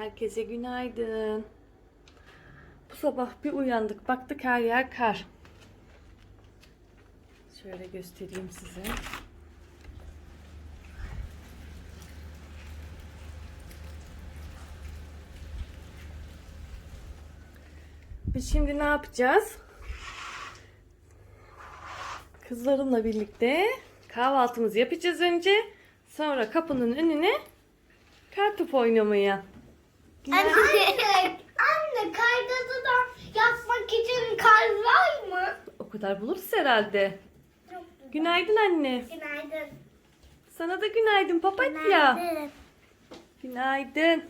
Herkese günaydın. Bu sabah bir uyandık. Baktık her yer kar. Şöyle göstereyim size. Biz şimdi ne yapacağız? Kızlarımla birlikte kahvaltımızı yapacağız önce. Sonra kapının önüne kartopu oynamaya. Anne, anne kaydıdan yapmak için kar var mı? O kadar buluruz herhalde. Günaydın anne. Günaydın. Sana da günaydın papatya. Günaydın.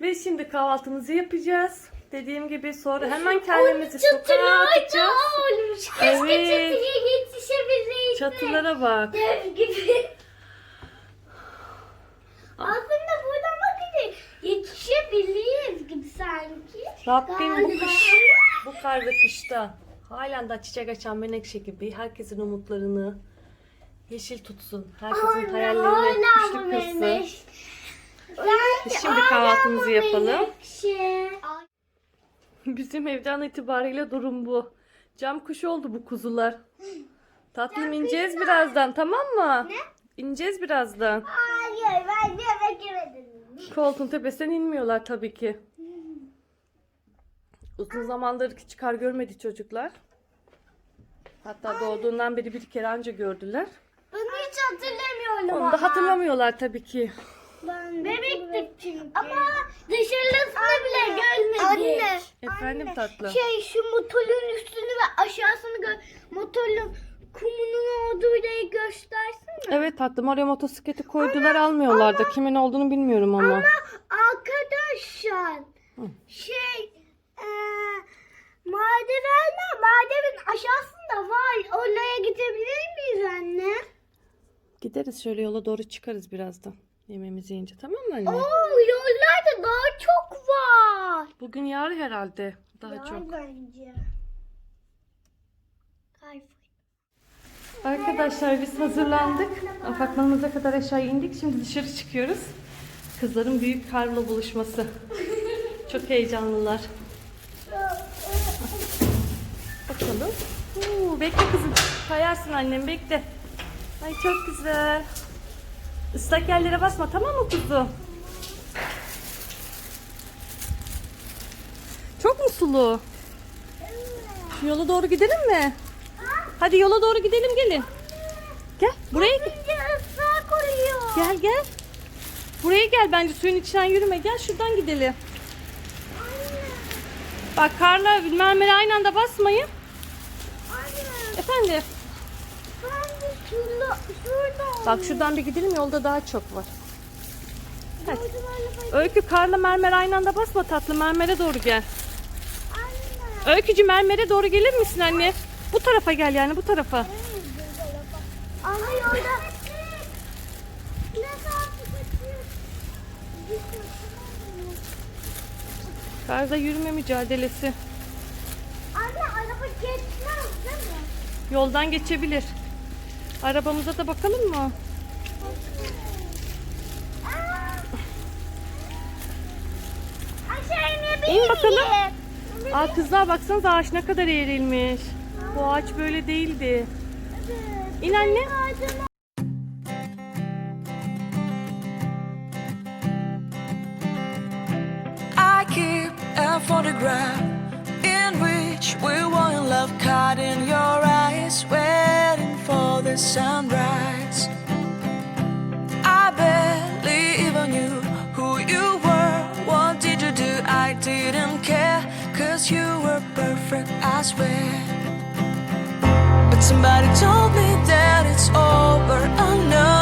Ve şimdi kahvaltımızı yapacağız. Dediğim gibi sonra hemen kendimizi sokağa atacağız. olmuş. Keşke Evet. çatıya yetişebilseydik. Çatılara bak. Dev gibi. Aslında buradan bakınca yetişebiliriz gibi sanki. Rabbim bu kış, bu kar ve kışta halen de çiçek açan menekşe gibi herkesin umutlarını yeşil tutsun. Herkesin hayallerini güçlü kılsın. Şimdi kahvaltımızı yapalım. Bizim evden itibariyle durum bu. Cam kuş oldu bu kuzular. Tatlım ineceğiz birazdan tamam mı? Ne? İneceğiz birazdan. Hayır ben yemek yemedim. Koltuğun tepesinden inmiyorlar tabii ki. Uzun zamandır hiç kar görmedi çocuklar. Hatta doğduğundan beri bir kere anca gördüler. Ben hiç hatırlamıyorum Onu da hatırlamıyorlar tabii ki. Ben Bebektik çünkü. Ama dışarısını bile görmedik. Anne. Efendim tatlım. Şey şu motorun üstünü ve aşağısını gö motorun kumunun olduğu yeri göstersin. Evet tatlım oraya motosikleti koydular almıyorlar da kimin olduğunu bilmiyorum ama. Arkadaşlar şey eee merdivenler merdivenin aşağısında var. Oraya gidebilir miyiz anne? Gideriz şöyle yola doğru çıkarız birazdan. Yemeğimizi yiyince tamam mı anne? Oo yollarda daha çok var. Bugün yağar herhalde daha çok. bence. Arkadaşlar biz hazırlandık. Apartmanımıza kadar aşağı indik. Şimdi dışarı çıkıyoruz. Kızların büyük karla buluşması. Çok heyecanlılar. Bakalım. Oo, bekle kızım. Kayarsın annem bekle. Ay çok güzel. Islak yerlere basma tamam mı kuzum? Çok mu sulu? Yola doğru gidelim mi? Hadi yola doğru gidelim gelin. Gel buraya gel. Gel gel. Buraya gel bence suyun içinden yürüme. Gel şuradan gidelim. Bak karla mermere aynı anda basmayın. Efendim. ben de şurada, şurada Bak şuradan bir gidelim yolda daha çok var. Hadi. Öykü karla mermer aynı anda basma tatlı mermere doğru gel. Öykücü mermere doğru gelir misin anne? Bu tarafa gel yani bu tarafa. Anne yolda. Karda yürüme mücadelesi. Anne araba mi? Yoldan geçebilir. Arabamıza da bakalım mı? İn bakalım. Aa kızlar baksanıza ağaç ne kadar eğrilmiş. Bu ağaç böyle değildi. İn anne. I keep a photograph in which we were in love, caught in your sunrise. I barely even knew who you were. What did you do? I didn't care, cause you were perfect, I swear. But somebody told me that it's over. I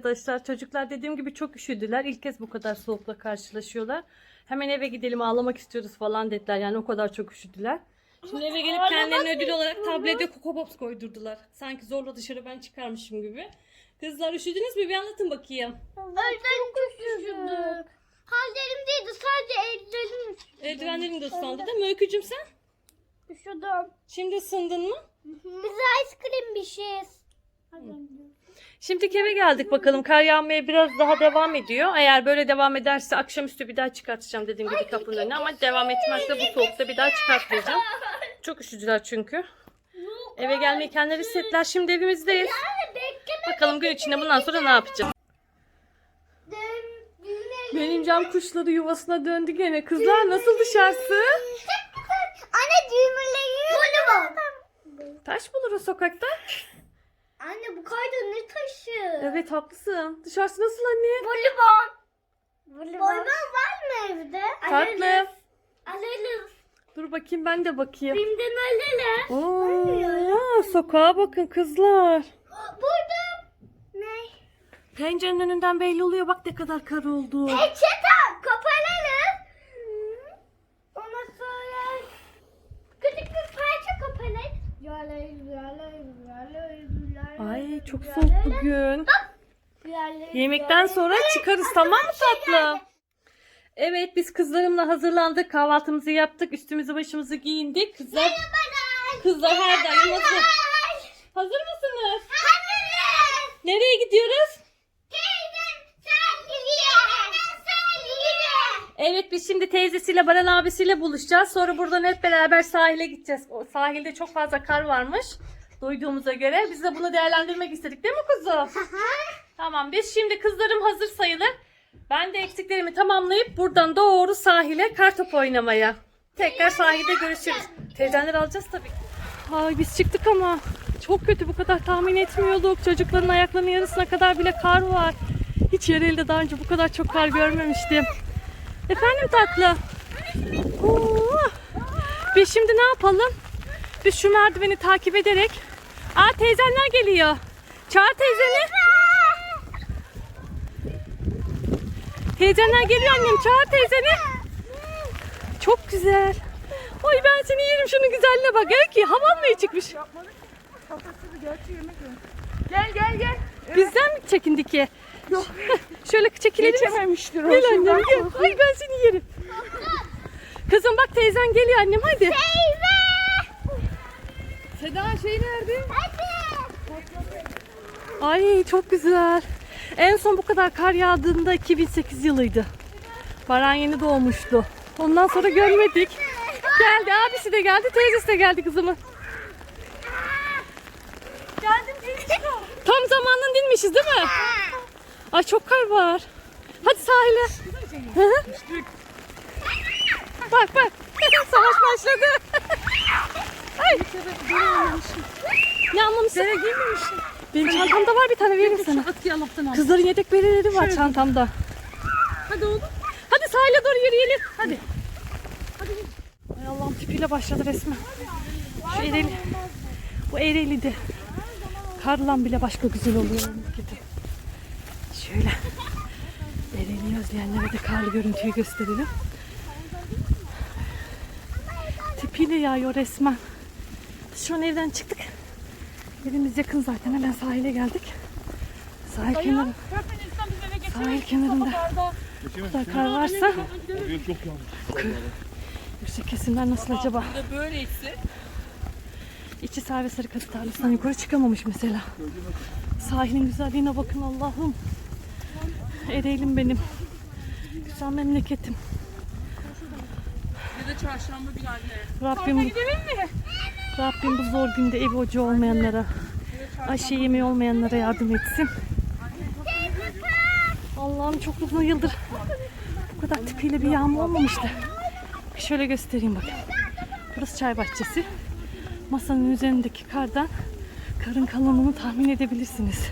arkadaşlar. Çocuklar dediğim gibi çok üşüdüler. İlk kez bu kadar soğukla karşılaşıyorlar. Hemen eve gidelim ağlamak istiyoruz falan dediler. Yani o kadar çok üşüdüler. Şimdi eve gelip kendilerine ödül olarak tablete Coco Pops koydurdular. Sanki zorla dışarı ben çıkarmışım gibi. Kızlar üşüdünüz mü? Bir anlatın bakayım. Ellerim çok üşüdü. Hallerim değildi sadece ellerim Eldivenlerin de ıslandı değil mi? Öykücüm sen? üşüdüm. Şimdi ısındın mı? Biz ice cream bir şeyiz. Şimdi eve geldik bakalım. Kar yağmaya biraz daha devam ediyor. Eğer böyle devam ederse akşamüstü bir daha çıkartacağım dediğim gibi kapının önüne. Ama devam etmezse bu soğukta bir daha çıkartmayacağım. Çok üşüdüler çünkü. Eve gelmeyi kendileri hissettiler. Şimdi evimizdeyiz. Bakalım gün içinde bundan sonra ne yapacağız? Benim cam kuşları yuvasına döndü gene. Kızlar nasıl dışarısı? Anne. Voleybol. Taş bulur o sokakta. Anne bu kayda ne taşı? Evet haklısın. Dışarısı nasıl anne? Voleybol. Voleybol. var mı evde? Tatlım. Alalım. Dur bakayım ben de bakayım. Bimden alalım. Oo, sokağa bakın kızlar. Burada. Ne? Pencerenin önünden belli oluyor. Bak ne kadar kar oldu. Peçete kapalalım. Ondan sonra küçük bir parça kapalalım. Yalayım, yalayım, yalayım, yalayım, Ay çok soğuk bugün. Yemekten sonra çıkarız tamam mı tatlım? Evet biz kızlarımla hazırlandık. Kahvaltımızı yaptık. Üstümüzü başımızı giyindik. Kızlar, kızlar her daim hazır. Hazır mısınız? Hazırız. Nereye gidiyoruz? Evet biz şimdi teyzesiyle Baran abisiyle buluşacağız. Sonra buradan hep beraber sahile gideceğiz. O sahilde çok fazla kar varmış. Duyduğumuza göre. Biz de bunu değerlendirmek istedik değil mi kuzum? Tamam biz şimdi kızlarım hazır sayılır. Ben de eksiklerimi tamamlayıp buradan doğru sahile kartop oynamaya. Tekrar sahilde görüşürüz. Teyzenleri alacağız tabii ki. Ay biz çıktık ama çok kötü bu kadar tahmin etmiyorduk. Çocukların ayaklarının yarısına kadar bile kar var. Hiç Yareli'de daha önce bu kadar çok kar görmemiştim. Efendim tatlı? Oo. Biz şimdi ne yapalım? Biz şu merdiveni takip ederek... Aa teyzenler geliyor. Çağır teyzeni. Teyzenler geliyor annem. Çağır teyzeni. Çok güzel. Oy ben seni yerim şunun güzelliğine bak. Öykü havan mı çıkmış? Gel gel gel. Bizden mi çekindi ki? Yok. Şöyle çekilelim. Geçememiştir o Gel annem gel. Ay ben seni yerim. Kızım bak teyzen geliyor annem hadi. Seda şey nerede? Ay çok güzel. En son bu kadar kar yağdığında 2008 yılıydı. Baran yeni doğmuştu. Ondan sonra görmedik. Geldi abisi de geldi teyzesi de geldi kızımın. Geldim Tam zamanında dinmişiz değil mi? Ay çok kar var. Hadi sahile. Hı hı. bak bak. Savaş başladı. Ay. Ne anlamışsın? Sene giymemişsin. Benim çantamda var bir tane veririm sana. At diye Allah'tan al. Kızların yedek berileri var çantamda. Hadi oğlum. Hadi sahile doğru yürüyelim. Hadi. Ay Allah'ım tipiyle başladı resmen. Şu Ereğli. Bu Ereğli'de. Karlan bile başka güzel oluyor. Gidin. Şöyle. Ereğli'yi özleyenlere de karlı görüntüyü gösterelim. Tipiyle yağıyor resmen. Biz şu an evden çıktık. Evimiz yakın zaten. Hemen sahile geldik. Sahil kenarı. Sahil kenarında bu kadar kar varsa yüksek kesimler nasıl acaba? Burada böyleyse. İçi sahil ve sarı tarlasından yukarı çıkamamış mesela. Sahilin güzelliğine bakın Allah'ım. Ereğlim benim. Güzel memleketim. Bir de çarşamba günü anne. Rabbim, bu- Gidelim mi? Rabbim bu zor günde ev ocağı olmayanlara, aşı yemeği olmayanlara yardım etsin. Allah'ım çok uzun yıldır bu kadar tipiyle bir yağmur olmamıştı. Şöyle göstereyim bakın. Burası çay bahçesi. Masanın üzerindeki kardan karın kalınlığını tahmin edebilirsiniz.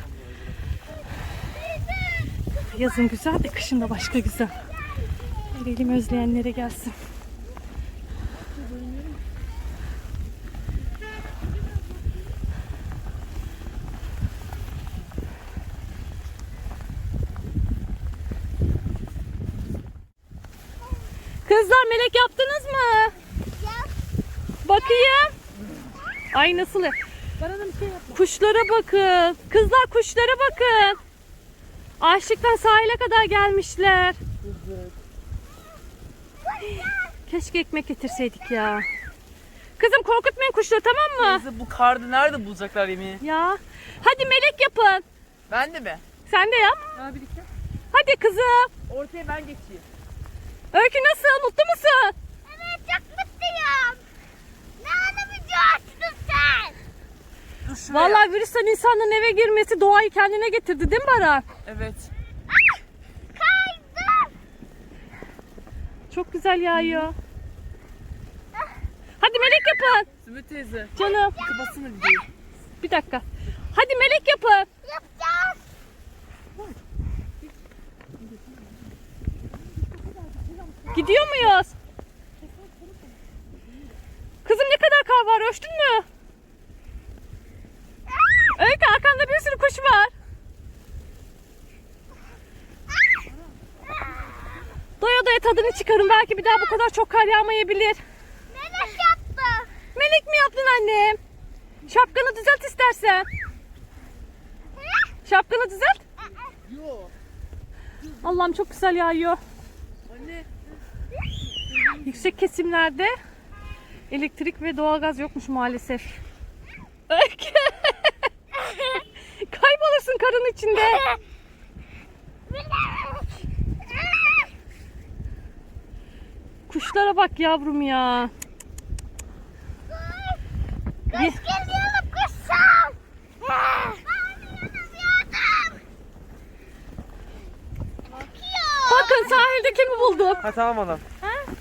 Yazın güzel de kışın da başka güzel. Ereğlimi özleyenlere gelsin. Kızlar melek yaptınız mı? Bakayım. Ay nasıl? Bana da bir şey yapma. Kuşlara bakın. Kızlar kuşlara bakın. Açlıktan sahile kadar gelmişler. Keşke ekmek getirseydik ya. Kızım korkutmayın kuşları tamam mı? Teyze bu karda nerede bulacaklar yemeği? Ya. Hadi melek yapın. Ben de mi? Sen de yap. Ha birlikte. Hadi kızım. Ortaya ben geçeyim. Öykü nasıl? Mutlu musun? Evet çok mutluyum. Ne ana video açtın sen? Dur şuraya. Vallahi virüsten insanların eve girmesi doğayı kendine getirdi değil mi Baran? Evet. Çok güzel yağıyor. Hadi melek yapın. Sümit teyze. Canım. Kafasını videoyu. Bir dakika. Hadi melek yapın. Yapacağız. Gidiyor muyuz? Kızım ne kadar kar var ölçtün mü? Öykü arkanda bir sürü kuş var. Doya doya tadını çıkarın. Belki bir daha bu kadar çok kar yağmayabilir. Melek yaptı. Melek mi yaptın annem? Şapkanı düzelt istersen. Şapkanı düzelt. Yo. Allah'ım çok güzel yağıyor. Anne. Yüksek kesimlerde elektrik ve doğalgaz yokmuş maalesef. Kaybolursun karın içinde. Kuşlara bak yavrum ya. Kış geliyorum kuşum. Yanım. Bakın sahilde kimi buldum? Ha tamam adam.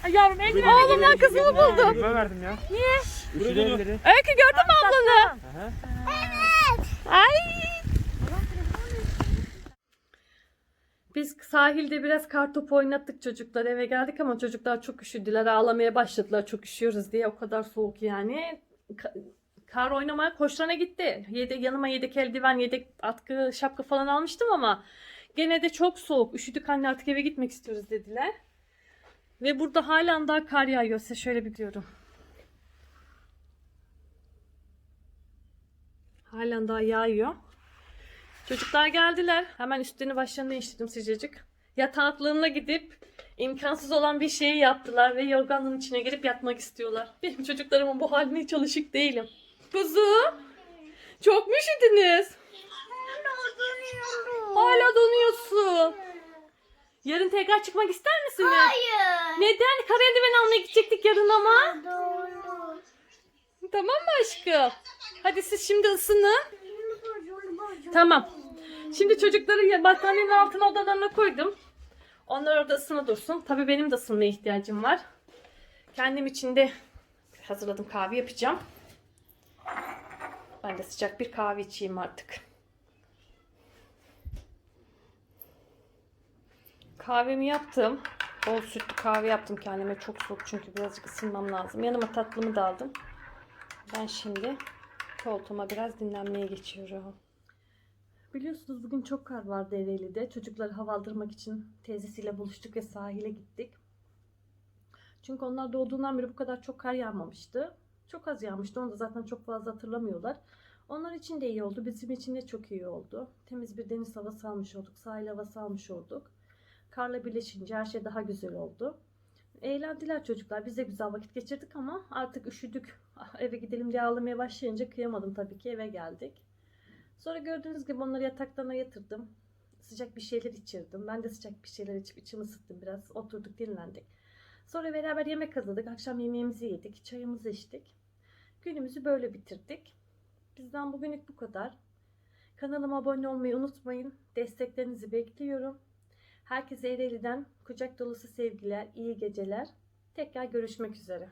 Ay Yavrum elini oğlumla kızımı buldum. Ben verdim ya. Niye? Üşüdüleri. Öykü gördün mü ablanı? Evet. Ay. Biz sahilde biraz kartopu oynattık çocuklar eve geldik ama çocuklar çok üşüdüler ağlamaya başladılar çok üşüyoruz diye o kadar soğuk yani. Ka- Kar oynamaya koşlarına gitti. Yede, yanıma yedek eldiven, yedek atkı, şapka falan almıştım ama gene de çok soğuk. Üşüdük anne artık eve gitmek istiyoruz dediler. Ve burada halen daha kar yağıyor. Size şöyle bir diyorum. Halen daha yağıyor. Çocuklar geldiler. Hemen üstlerini başlarını değiştirdim sıcacık. Yataklığına gidip imkansız olan bir şeyi yaptılar ve yorganın içine girip yatmak istiyorlar. Benim çocuklarımın bu haline hiç alışık değilim. Kuzu, çok mu üşüdünüz? Hala donuyorsun. Yarın tekrar çıkmak ister misiniz? Hayır. Neden? Kar eldiven almaya gidecektik yarın ama. Tamam mı aşkım? Hadi siz şimdi ısının. Tamam. Şimdi çocukları battaniyenin altına odalarına koydum. Onlar orada ısına dursun. Tabii benim de ısınmaya ihtiyacım var. Kendim için de hazırladım kahve yapacağım. Ben de sıcak bir kahve içeyim artık. Kahvemi yaptım. Bol sütlü kahve yaptım kendime. Çok soğuk çünkü birazcık ısınmam lazım. Yanıma tatlımı da aldım. Ben şimdi koltuğuma biraz dinlenmeye geçiyorum. Biliyorsunuz bugün çok kar vardı Ereğli'de. Çocukları hava aldırmak için teyzesiyle buluştuk ve sahile gittik. Çünkü onlar doğduğundan beri bu kadar çok kar yağmamıştı. Çok az yağmıştı. Onu da zaten çok fazla hatırlamıyorlar. Onlar için de iyi oldu. Bizim için de çok iyi oldu. Temiz bir deniz havası almış olduk. Sahil havası almış olduk. Karla birleşince her şey daha güzel oldu. Eğlendiler çocuklar. Biz de güzel vakit geçirdik ama artık üşüdük. Ah, Eve gidelim diye ağlamaya başlayınca kıyamadım tabii ki eve geldik. Sonra gördüğünüz gibi onları yataklarına yatırdım. Sıcak bir şeyler içirdim. Ben de sıcak bir şeyler içip içimi ısıttım biraz. Oturduk dinlendik. Sonra beraber yemek hazırladık. Akşam yemeğimizi yedik. Çayımızı içtik. Günümüzü böyle bitirdik. Bizden bugünlük bu kadar. Kanalıma abone olmayı unutmayın. Desteklerinizi bekliyorum. Herkese Ereğli'den kucak dolusu sevgiler, iyi geceler. Tekrar görüşmek üzere.